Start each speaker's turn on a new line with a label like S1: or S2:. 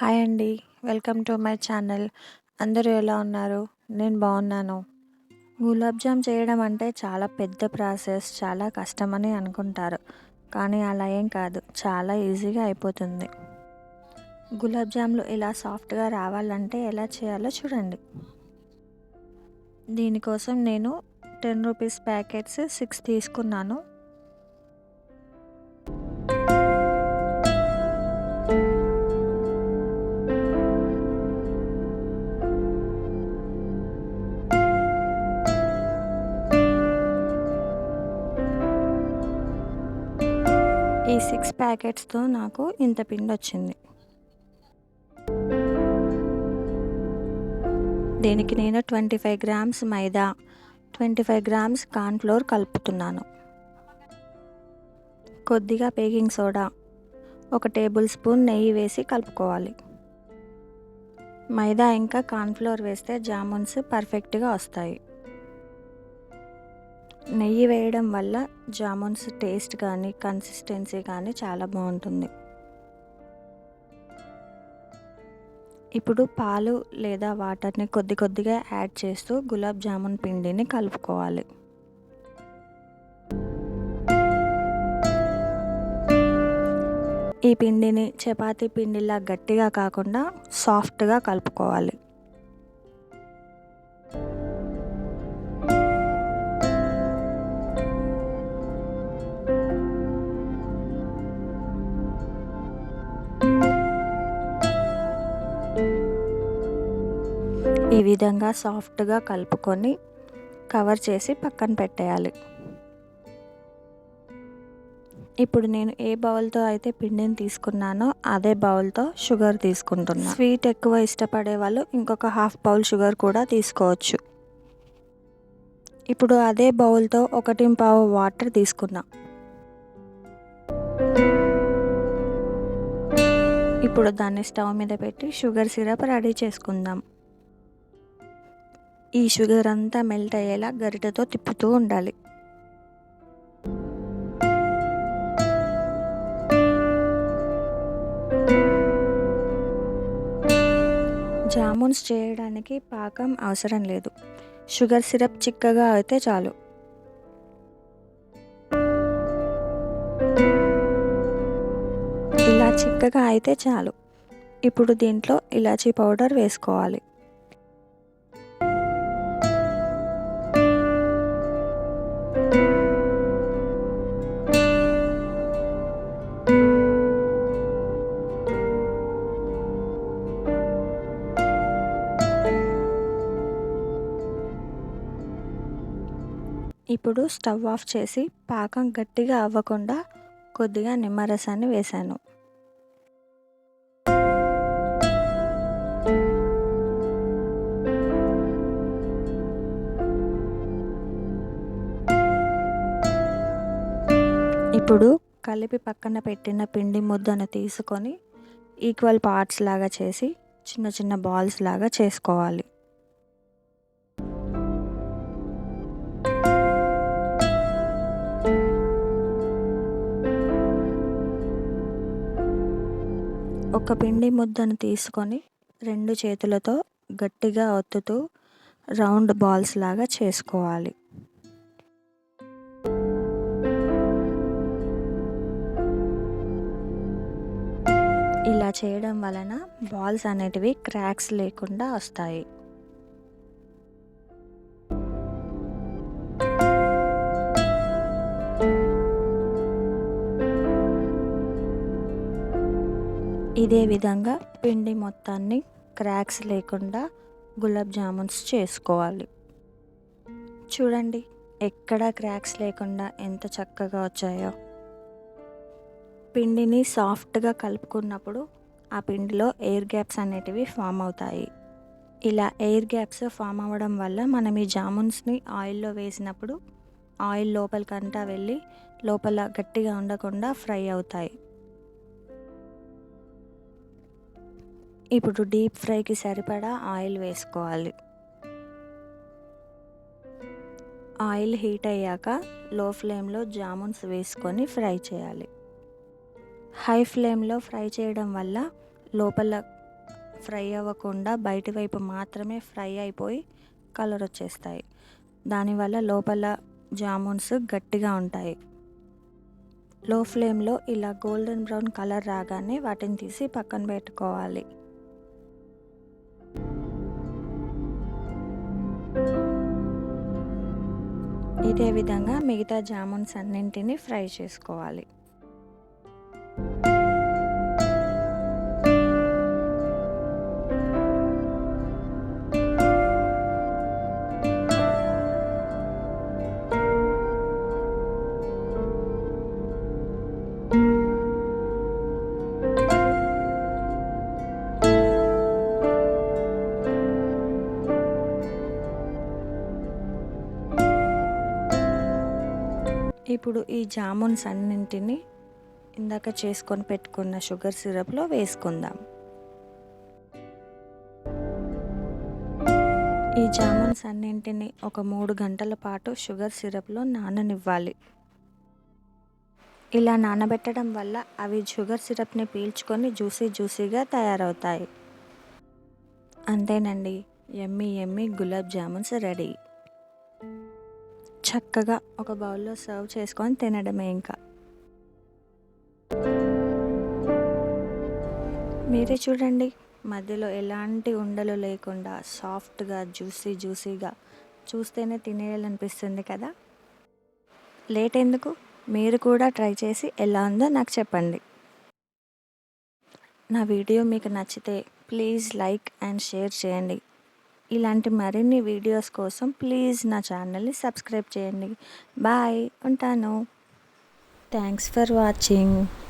S1: Hi అండి. Welcome to my channel. అందరూ ఎలా ఉన్నారు? నేను బాగున్నాను. గులాబ్ జామ్ చేయడం అంటే చాలా పెద్ద ప్రాసెస్ చాలా కష్టమని అనుకుంటారు. కానీ అలా ఏం కాదు. చాలా ఈజీగా అయిపోతుంది. గులాబ్ జామ్లు ఇలా సాఫ్ట్గా రావాలంటే ఎలా చేయాలో చూడండి. దీనికోసం నేను టెన్ రూపీస్ ప్యాకెట్స్ సిక్స్ తీసుకున్నాను. ఈ సిక్స్ ప్యాకెట్స్తో నాకు ఇంత పిండి వచ్చింది దీనికి నేను ట్వంటీ ఫైవ్ గ్రామ్స్ మైదా ట్వంటీ ఫైవ్ గ్రామ్స్ కార్న్ఫ్లోర్ కలుపుతున్నాను. కొద్దిగా బేకింగ్ సోడా ఒక టేబుల్ స్పూన్ నెయ్యి వేసి కలుపుకోవాలి. మైదా ఇంకా కార్న్ఫ్లోర్ వేస్తే జామున్స్ పర్ఫెక్ట్గా వస్తాయి. నెయ్యి వేయడం వల్ల జామున్స్ టేస్ట్ కానీ కన్సిస్టెన్సీ కానీ చాలా బాగుంటుంది. ఇప్పుడు పాలు లేదా వాటర్ని కొద్ది కొద్దిగా యాడ్ చేస్తూ గులాబ్ జామున్ పిండిని కలుపుకోవాలి. ఈ పిండిని చపాతీ పిండిలా గట్టిగా కాకుండా సాఫ్ట్గా కలుపుకోవాలి. ఈ విధంగా సాఫ్ట్గా కలుపుకొని కవర్ చేసి పక్కన పెట్టేయాలి. ఇప్పుడు నేను ఏ బౌల్తో అయితే పిండిని తీసుకున్నానో అదే బౌల్తో షుగర్ తీసుకుంటున్నాను స్వీట్ ఎక్కువ ఇష్టపడే వాళ్ళు ఇంకొక హాఫ్ బౌల్ షుగర్ కూడా తీసుకోవచ్చు. ఇప్పుడు అదే బౌల్తో ఒకటి పావు వాటర్ తీసుకున్నా. ఇప్పుడు దాన్ని స్టవ్ మీద పెట్టి షుగర్ సిరప్ రెడీ చేసుకుందాం. ఈ షుగర్ అంతా మెల్ట్ అయ్యేలా గరిటతో తిప్పుతూ ఉండాలి. జామున్స్ చేయడానికి పాకం అవసరం లేదు. షుగర్ సిరప్ చిక్కగా అయితే చాలు. ఇలా చిక్కగా అయితే చాలు. ఇప్పుడు దీంట్లో ఇలాచీ పౌడర్ వేసుకోవాలి. ఇప్పుడు స్టవ్ ఆఫ్ చేసి పాకం గట్టిగా అవ్వకుండా కొద్దిగా నిమ్మరసాన్ని వేశాను. ఇప్పుడు కలిపి పక్కన పెట్టిన పిండి ముద్దను తీసుకొని ఈక్వల్ పార్ట్స్ లాగా చేసి చిన్న చిన్న బాల్స్ లాగా చేసుకోవాలి. ఒక పిండి ముద్దను తీసుకొని రెండు చేతులతో గట్టిగా ఒత్తుతూ రౌండ్ బాల్స్ లాగా చేసుకోవాలి. ఇలా చేయడం వలన బాల్స్ అనేటివి క్రాక్స్ లేకుండా వస్తాయి. ఇదే విధంగా పిండి మొత్తాన్ని క్రాక్స్ లేకుండా గులాబ్ జామున్స్ చేసుకోవాలి. చూడండి ఎక్కడ క్రాక్స్ లేకుండా ఎంత చక్కగా వచ్చాయో. పిండిని సాఫ్ట్గా కలుపుకున్నప్పుడు ఆ పిండిలో ఎయిర్ గ్యాప్స్ అనేటివి ఫామ్ అవుతాయి. ఇలా ఎయిర్ గ్యాప్స్ ఫామ్ అవ్వడం వల్ల మనం ఈ జామున్స్ని ఆయిల్లో వేసినప్పుడు ఆయిల్ లోపలికంటా వెళ్ళి లోపల గట్టిగా ఉండకుండా ఫ్రై అవుతాయి. ఇప్పుడు డీప్ ఫ్రైకి సరిపడా ఆయిల్ వేసుకోవాలి. ఆయిల్ హీట్ అయ్యాక లో ఫ్లేమ్లో జామున్స్ వేసుకొని ఫ్రై చేయాలి. హై ఫ్లేమ్లో ఫ్రై చేయడం వల్ల లోపల ఫ్రై అవ్వకుండా బయటి వైపు మాత్రమే ఫ్రై అయిపోయి కలర్ వచ్చేస్తాయి. దానివల్ల లోపల జామున్స్ గట్టిగా ఉంటాయి. లో ఫ్లేమ్లో ఇలా గోల్డెన్ బ్రౌన్ కలర్ రాగానే వాటిని తీసి పక్కన పెట్టుకోవాలి. ఇదే విధంగా మిగతా జామున్స్ అన్నింటినీ ఫ్రై చేసుకోవాలి. ఇప్పుడు ఈ జామున్స్ అన్నింటినీ ఇందాక చేసుకొని పెట్టుకున్న షుగర్ సిరప్లో వేసుకుందాం. ఈ జామున్స్ అన్నింటినీ ఒక మూడు గంటల పాటు షుగర్ సిరప్లో నాననివ్వాలి. ఇలా నానబెట్టడం వల్ల అవి షుగర్ సిరప్ని పీల్చుకొని జ్యూసీ జ్యూసీగా తయారవుతాయి. అంతేనండి ఎమ్మి ఎమ్మి గులాబ్ జామున్స్ రెడీ. చక్కగా ఒక బౌల్లో సర్వ్ చేసుకొని తినడమే ఇంకా. మీరే చూడండి మధ్యలో ఎలాంటి ఉండలు లేకుండా సాఫ్ట్గా జ్యూసీ జ్యూసీగా చూస్తేనే తినేయాలనిపిస్తుంది కదా? లేట్ ఎందుకు? మీరు కూడా ట్రై చేసి ఎలా ఉందో నాకు చెప్పండి. నా వీడియో మీకు నచ్చితే ప్లీజ్ లైక్ అండ్ షేర్ చేయండి. ఇలాంటి మరిన్ని వీడియోస్ కోసం ప్లీజ్ నా ఛానల్ని సబ్స్క్రైబ్ చేయండి. బాయ్. ఉంటాను. Thanks for watching.